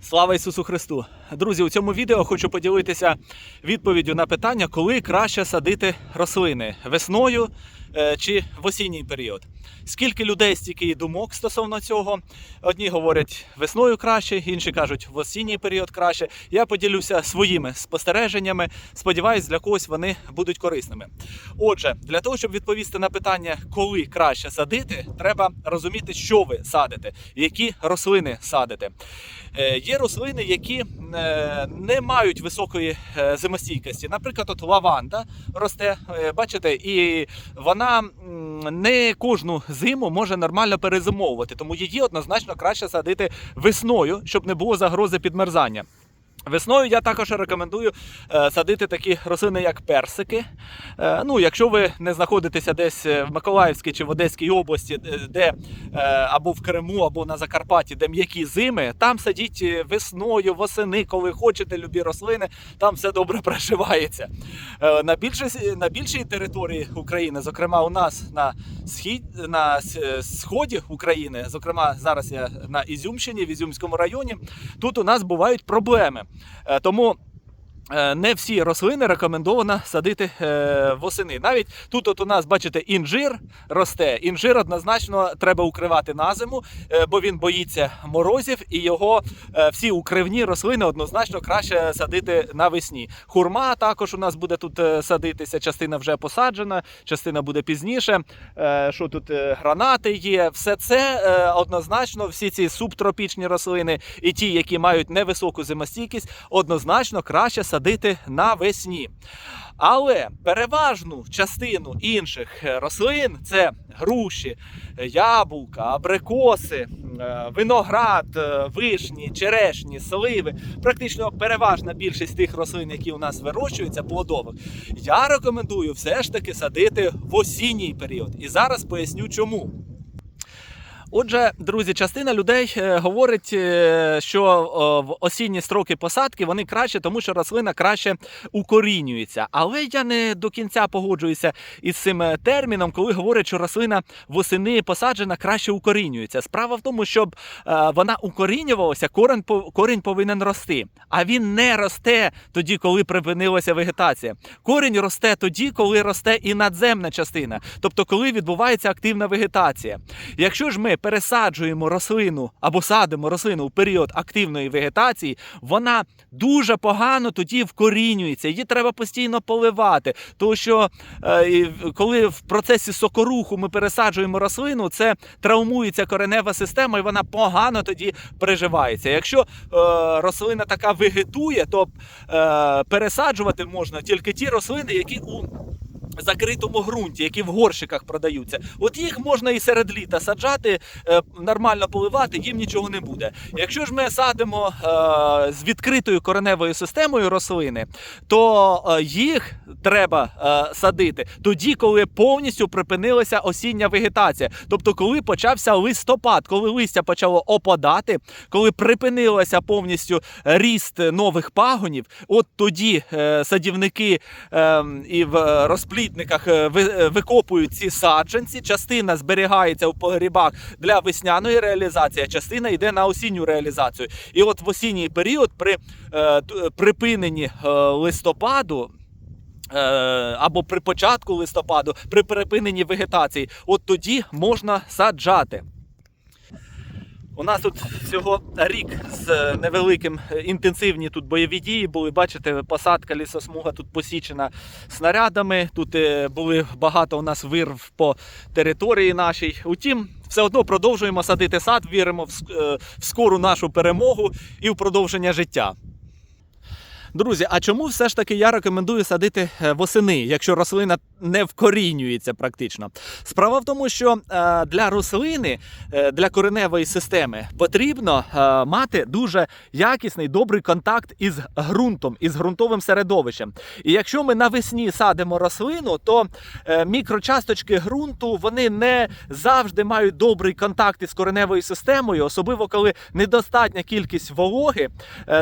Слава Ісусу Христу! Друзі, у цьому відео хочу поділитися відповіддю на питання, коли краще садити рослини весною е, чи в осінній період. Скільки людей, стільки і думок стосовно цього. Одні говорять весною краще, інші кажуть в осінній період краще. Я поділюся своїми спостереженнями. Сподіваюсь, для когось вони будуть корисними. Отже, для того, щоб відповісти на питання, коли краще садити, треба розуміти, що ви садите, які рослини садите. Е, Є рослини, які е, не мають високої е, зимостійкості. Наприклад, от лаванда росте, бачите, і вона не кожну зиму може нормально перезимовувати, тому її однозначно краще садити весною, щоб не було загрози підмерзання. Весною я також рекомендую е, садити такі рослини, як персики. Е, ну, якщо ви не знаходитеся десь е, в Миколаївській чи в Одеській області, де- або в Криму, або на Закарпатті, де м'які зими, там садіть весною, восени, коли хочете, любі рослини, там все добре проживається. На, більшості, на більшій території України, зокрема у нас на, схід, на сході України, зокрема зараз я на Ізюмщині, в Ізюмському районі, тут у нас бувають проблеми. Е, Тому не всі рослини рекомендовано садити е, восени. Навіть тут, от у нас, бачите, інжир росте. Інжир однозначно треба укривати на зиму, е, бо він боїться морозів, і його е, всі укривні рослини однозначно краще садити навесні. Хурма також у нас буде тут е, садитися. Частина вже посаджена, частина буде пізніше. Е, Що тут е, гранати є? Все це е, однозначно, всі ці субтропічні рослини і ті, які мають невисоку зимостійкість, однозначно краще садити навесні. Але переважну частину інших е, рослин це груші, е, яблука, абрикоси, е, виноград, вишні, черешні, сливи. Практично переважна більшість тих рослин, які у нас вирощуються, плодових. Я рекомендую все ж таки садити в осінній період. І зараз поясню чому. Отже, друзі, частина людей е, говорить, е, що в осінні строки посадки вони краще, тому що рослина краще укорінюється. Але я не до кінця погоджуюся із цим е, терміном, коли говорять, що рослина восени посаджена краще укорінюється. Справа в тому, щоб е, вона укорінювалася, корінь, корінь повинен рости. А він не росте тоді, коли припинилася вегетація. Корінь росте тоді, коли росте і надземна частина, тобто коли відбувається активна вегетація. Якщо ж ми пересаджуємо рослину або садимо рослину у період активної вегетації, вона дуже погано тоді вкорінюється. Її треба постійно поливати. Тому що е, коли в процесі сокоруху ми пересаджуємо рослину, це травмується коренева система, і вона погано тоді приживається. Якщо е, рослина така вегетує, то е, пересаджувати можна тільки ті рослини, які у закритому ґрунті, які в горщиках продаються. От їх можна і серед літа саджати, е, нормально поливати, їм нічого не буде. Якщо ж ми садимо е, з відкритою кореневою системою рослини, то е, їх треба садити тоді, коли повністю припинилася осіння вегетація. Тобто, коли почався листопад, коли листя почало опадати, коли припинилося повністю ріст нових пагонів, от тоді садівники е, і в е, розплідниках е, е, викопують ці саджанці. Частина зберігається у погрібах для весняної реалізації, а частина йде на осінню реалізацію. І от в осінній період при е, припиненні листопаду. Або при початку листопаду, при припиненні вегетації, от тоді можна саджати. У нас тут всього рік з е, невеликим е, інтенсивні тут бойові дії були. Бачите, посадка лісосмуга тут посічена снарядами. Тут е, були багато у нас вирв по території нашій. Утім, все одно продовжуємо садити сад, віримо в, ск- в скору нашу перемогу і в продовження життя. Друзі, а чому все ж таки я рекомендую садити е, восени, якщо рослина не вкорінюється практично? Справа в тому, що е, для рослини, е, для кореневої системи потрібно мати дуже якісний добрий контакт із ґрунтом, із ґрунтовим середовищем. І якщо ми навесні садимо рослину, то мікрочасточки ґрунту вони не завжди мають добрий контакт із кореневою системою, особливо коли недостатня кількість вологи.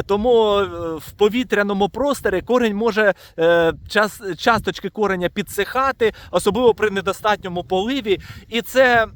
Тому в повітря відведеному просторі корінь може е, час, часточки кореня підсихати, особливо при недостатньому поливі, і це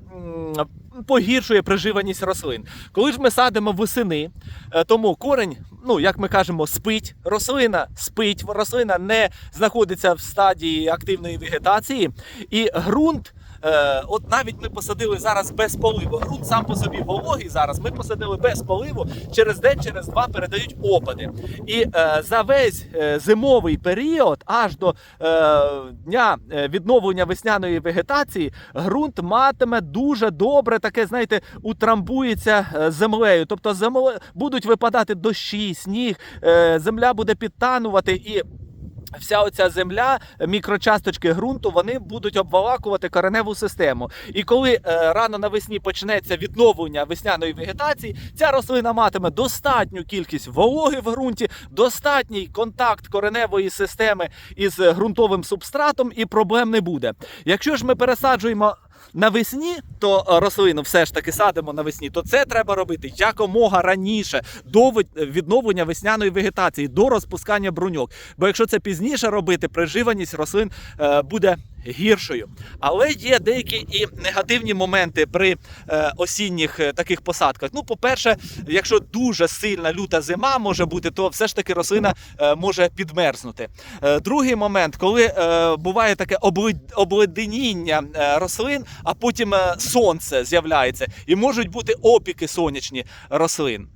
погіршує приживаність рослин. Коли ж ми садимо восени, е, тому корень, ну як ми кажемо, спить, рослина спить, рослина не знаходиться в стадії активної вегетації, і ґрунт. Е, от навіть ми посадили зараз без поливу. Грунт сам по собі вологий зараз. Ми посадили без поливу. Через день, через два передають опади. І е, за весь е, зимовий період, аж до е, дня е, відновлення весняної вегетації, ґрунт матиме дуже добре таке, знаєте, утрамбується е, землею. Тобто земле будуть випадати дощі, сніг, е, земля буде підтанувати і. Вся оця земля, мікрочасточки ґрунту, вони будуть обвалакувати кореневу систему. І коли е, рано навесні почнеться відновлення весняної вегетації, ця рослина матиме достатню кількість вологи в ґрунті, достатній контакт кореневої системи із ґрунтовим субстратом, і проблем не буде. Якщо ж ми пересаджуємо навесні, то е, рослину все ж таки садимо навесні, то це треба робити якомога раніше до відновлення весняної вегетації, до розпускання бруньок. Бо якщо це пізніше робити, приживаність рослин е, буде гіршою. Але є деякі і негативні моменти при е, осінніх е, таких посадках. Ну, по-перше, якщо дуже сильна люта зима може бути, то все ж таки рослина е, може підмерзнути. Другий момент, коли буває таке обледеніння рослин, а потім сонце з'являється, і можуть бути опіки сонячні рослин.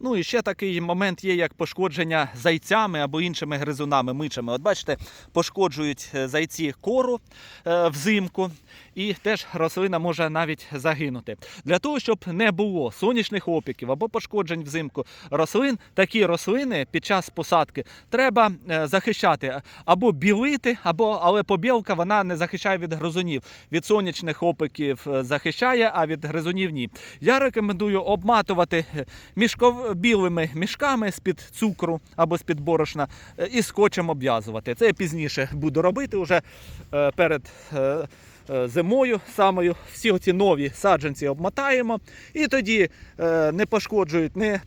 Ну і ще такий момент є, як пошкодження зайцями або іншими гризунами, мичами. От бачите, пошкоджують е, зайці кору е, взимку, і теж рослина може навіть загинути. Для того, щоб не було сонячних опіків або пошкоджень взимку рослин, такі рослини під час посадки треба е, захищати або білити, або але побілка вона не захищає від гризунів. Від сонячних опіків е, захищає, а від гризунів ні. Я рекомендую обматувати мішков... білими мішками з-під цукру або з-під борошна е, і скотчем обв'язувати. Це я пізніше буду робити вже е, перед. е, Зимою самою всі ці нові саджанці обмотаємо, і тоді не пошкоджують ні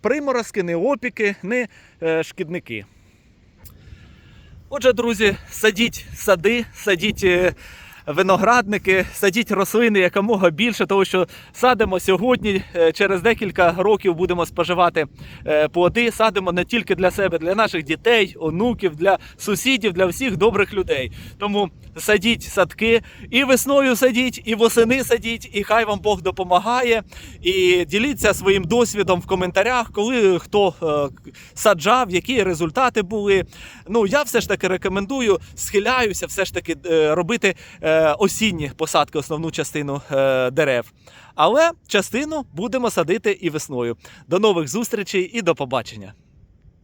приморозки, ні опіки, ні шкідники. Отже, друзі, садіть сади, садіть виноградники, садіть рослини якомога більше, тому що садимо сьогодні, е, через декілька років будемо споживати е, плоди, садимо не тільки для себе, для наших дітей, онуків, для сусідів, для всіх добрих людей. Тому садіть садки і весною садіть, і восени садіть, і хай вам Бог допомагає. І діліться своїм досвідом в коментарях, коли хто е, саджав, які результати були. Ну я все ж таки рекомендую, схиляюся, все ж таки робити осінні посадки, основну частину е, дерев. Але частину будемо садити і весною. До нових зустрічей і до побачення.